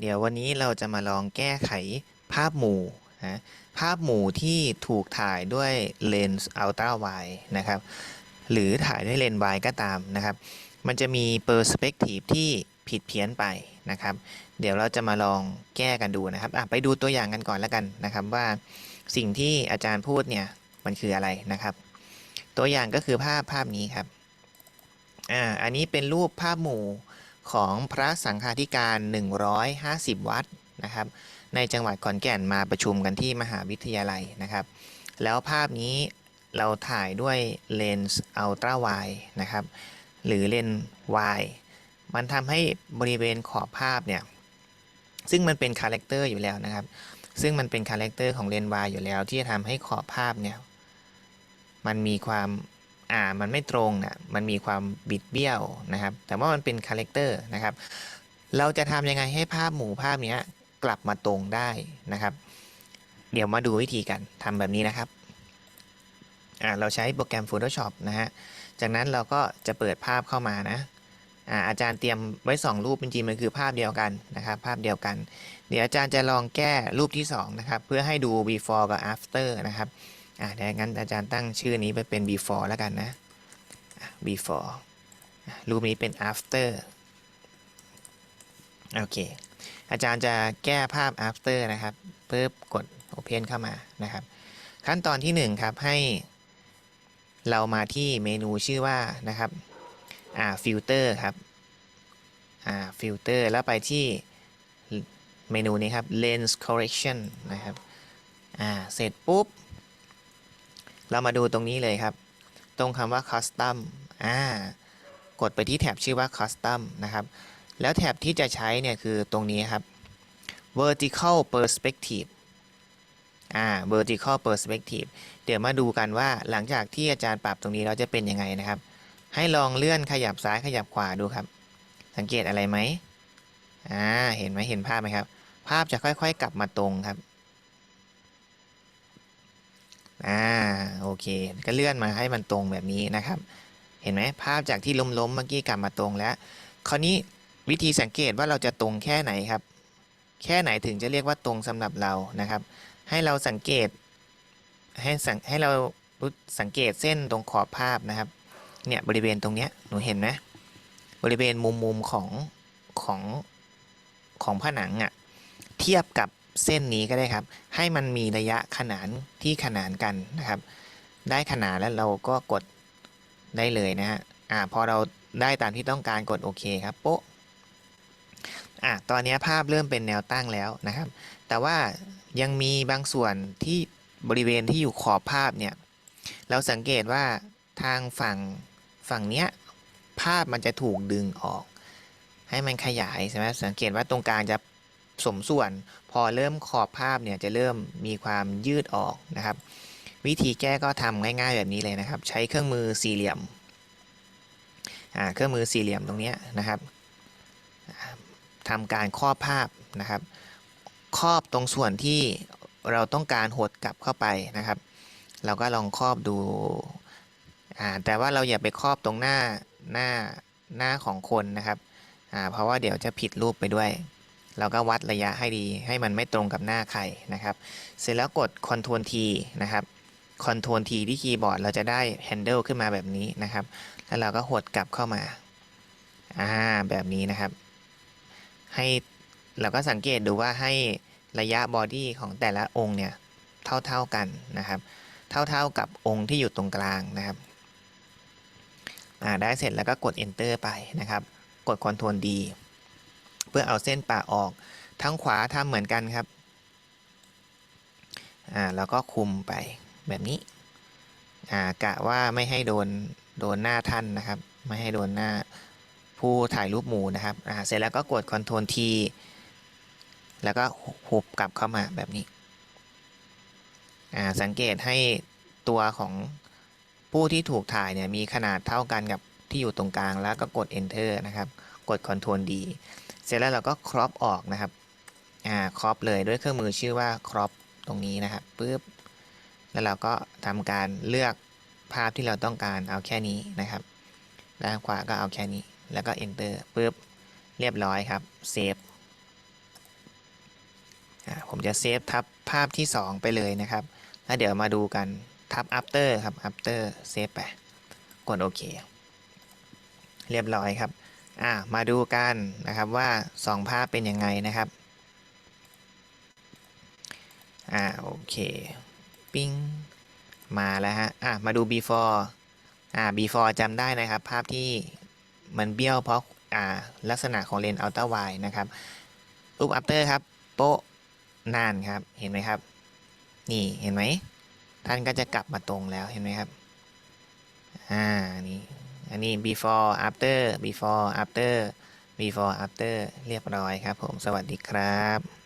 เดี๋ยววันนี้เราจะมาลองแก้ไขภาพหมู่นะภาพหมู่ที่ถูกถ่ายด้วยเลนส์อัลตราไวนะครับ หรือถ่ายด้วยเลนส์ไวก็ตามนะครับ มันจะมีเปอร์สเปกทีฟที่ผิดเพี้ยนไปนะครับ เดี๋ยวเราจะมาลองแก้กันดูนะครับไปดูตัวอย่างกันก่อนแล้วกันนะครับว่าสิ่งที่อาจารย์พูดเนี่ยมันคืออะไรนะครับ ตัวอย่างก็คือภาพภาพนี้ครับอ่าอันนี้เป็นรูปภาพหมู่ ของพระสังฆาธิการ 150 วัดนะครับ ในจังหวัดขอนแก่นมาประชุมกันที่มหาวิทยาลัยนะครับ แล้วภาพนี้เราถ่ายด้วยเลนส์อัลตราไวนะครับ หรือเลนส์วมันทำให้บริเวณขอบภาพเนี่ย ซึ่งมันเป็นคาแรคเตอร์อยู่แล้วนะครับ ซึ่งมันเป็นคาแรคเตอร์ของเลนส์วอยู่แล้ว ที่จะทำให้ขอบภาพเนี่ย มันมีความ อ่ามันไม่ตรงนะมันมีความบิดเบี้ยวนะครับ แต่ว่ามันเป็นคาแรคเตอร์นะครับ เราจะทำยังไงให้ภาพหมู่ภาพเนี้ยกลับมาตรงได้นะครับ เดี๋ยวมาดูวิธีกันทำแบบนี้นะครับอ่าเราใช้โปรแกรม Photoshop นะฮะ จากนั้นเราก็จะเปิดภาพเข้ามานะอ่าอาจารย์เตรียมไว้ 2 รูปจริงๆมันคือภาพเดียวกันนะครับ ภาพเดียวกัน เดี๋ยวอาจารย์จะลองแก้รูปที่ 2 นะครับ เพื่อให้ดู before กับ after นะครับ อ่าดี๋ยวงั้นอาจารย์ตั้งชื่อนี้ไปเป็น before แล้วกันนะ before รูปนี้เป็น after โอเค อาจารย์จะแก้ภาพ after นะครับปึ๊บกด open เข้ามานะครับ ขั้นตอนที่ 1 ครับ ให้เรามาที่เมนูชื่อว่านะครับอ่า filter ครับอ่า filter แล้วไปที่เมนูนี้ครับ lens correction นะครับอ่าเสร็จปุ๊บ เรามาดูตรงนี้เลยครับ ตรงคำว่า custom อ่ากดไปที่แท็บชื่อว่า custom นะครับ แล้วแท็บที่จะใช้เนี่ยคือตรงนี้ครับ vertical perspective อ่า vertical perspective เดี๋ยวมาดูกันว่าหลังจากที่อาจารย์ปรับตรงนี้เราจะเป็นยังไงนะครับ ให้ลองเลื่อนขยับซ้ายขยับขวาดูครับ สังเกตอะไรไหมอ่า เห็นไหมเห็นภาพไหมครับ ภาพจะค่อยๆ กลับมาตรงครับ อ่าโอเค ก็เลื่อนมาให้มันตรงแบบนี้นะครับ เห็นไหมภาพจากที่ล้มๆเมื่อกี้กลับมาตรงแล้ว คราวนี้วิธีสังเกตว่าเราจะตรงแค่ไหนครับ แค่ไหนถึงจะเรียกว่าตรงสำหรับเรานะครับ ให้เราสังเกตให้สังให้เราสังเกตเส้นตรงขอบภาพนะครับ เนี่ยบริเวณตรงเนี้ยหนูเห็นไหมบริเวณมุมมุมของของของผนังอะ่ะเทียบกับ เส้นนี้ก็ได้ครับ ให้มันมีระยะขนานที่ขนานกันนะครับ ได้ขนาดแล้วเราก็กดได้เลยนะฮะอ่าพอเราได้ตามที่ต้องการกดโอเคครับโป๊ะอะตอนนี้ภาพเริ่มเป็นแนวตั้งแล้วนะครับ แต่ว่ายังมีบางส่วนที่บริเวณที่อยู่ขอบภาพเนี่ย เราสังเกตว่าทางฝั่งฝั่งเนี้ยภาพมันจะถูกดึงออก ให้มันขยายใช่ไหมสังเกตว่าตรงกลางจะ สมส่วน พอเริ่มขอบภาพเนี่ยจะเริ่มมีความยืดออกนะครับ วิธีแก้ก็ทำง่ายๆแบบนี้เลยนะครับ ใช้เครื่องมือสี่เหลี่ยมเครื่องมือสี่เหลี่ยมตรงนี้นะครับทำการครอบภาพนะครับ ครอบตรงส่วนที่เราต้องการหดกลับเข้าไปนะครับ เราก็ลองครอบดูอ่าแต่ว่าเราอย่าไปครอบตรงหน้าหน้าหน้าของคนนะครับเพราะว่าเดี๋ยวจะผิดรูปไปด้วย เราก็วัดระยะให้ดี ให้มันไม่ตรงกับหน้าใครนะครับ เสร็จแล้วกด Ctrl T นะครับ Ctrl T ที่คีย์บอร์ดเราจะได้ Handle ขึ้นมาแบบนี้นะครับ แล้วเราก็หดกลับเข้ามาอ่าแบบนี้นะครับ ให้เราก็สังเกตดูว่าให้ระยะบอดี้ของแต่ละองค์เนี่ยเท่าๆกันนะครับ เท่าๆกับองค์ที่อยู่ตรงกลางนะครับอ่าได้เสร็จแล้วก็กด enter ไปนะครับ กด Ctrl D เพื่อเอาเส้นป่าออก ทั้งขวาทำเหมือนกันครับ อ่าแล้วก็คุมไปแบบนี้ อ่ากะว่าไม่ให้โดนโดนหน้าท่านนะครับ ไม่ให้โดนหน้าผู้ถ่ายรูปหมู่นะครับ อ่าเสร็จแล้วก็กด Ctrl T แล้วก็หุบกลับเข้ามาแบบนี้ อ่าสังเกตให้ตัวของผู้ที่ถูกถ่ายเนี่ยมีขนาดเท่ากันกับที่อยู่ตรงกลางแล้วก็กด enter นะครับ กด Ctrl D เสร็จแล้วเราก็ crop ออกนะครับอ่า crop เลยด้วยเครื่องมือชื่อว่า crop ตรงนี้นะครับปึ๊บแล้วเราก็ทำการเลือกภาพที่เราต้องการเอาแค่นี้นะครับด้านขวาก็เอาแค่นี้ แล้วก็ enter ปึ๊บเรียบร้อยครับ save จะเซฟทับภาพที่ 2 ไปเลยนะครับ แล้วเดี๋ยวมาดูกันทับ after ครับ after เซฟไป กดโอเค เรียบร้อยครับ อ่ามาดูกันนะครับว่า 2 ภาพเป็นยังไงนะครับอ่าโอเคปิ้งมาแล้วฮะอะมาดู before อ่า before จำได้นะครับ ภาพที่มันเบี้ยวเพราะอ่าลักษณะของเลนส์ ultra wide นะครับรูป after ครับ โป๊ะนานครับเห็นไหมครับ นี่เห็นไหมท่านก็จะกลับมาตรงแล้วเห็นไหมครับ อ่านี่ อันนี้ before after before after before after เรียบร้อยครับผม สวัสดีครับ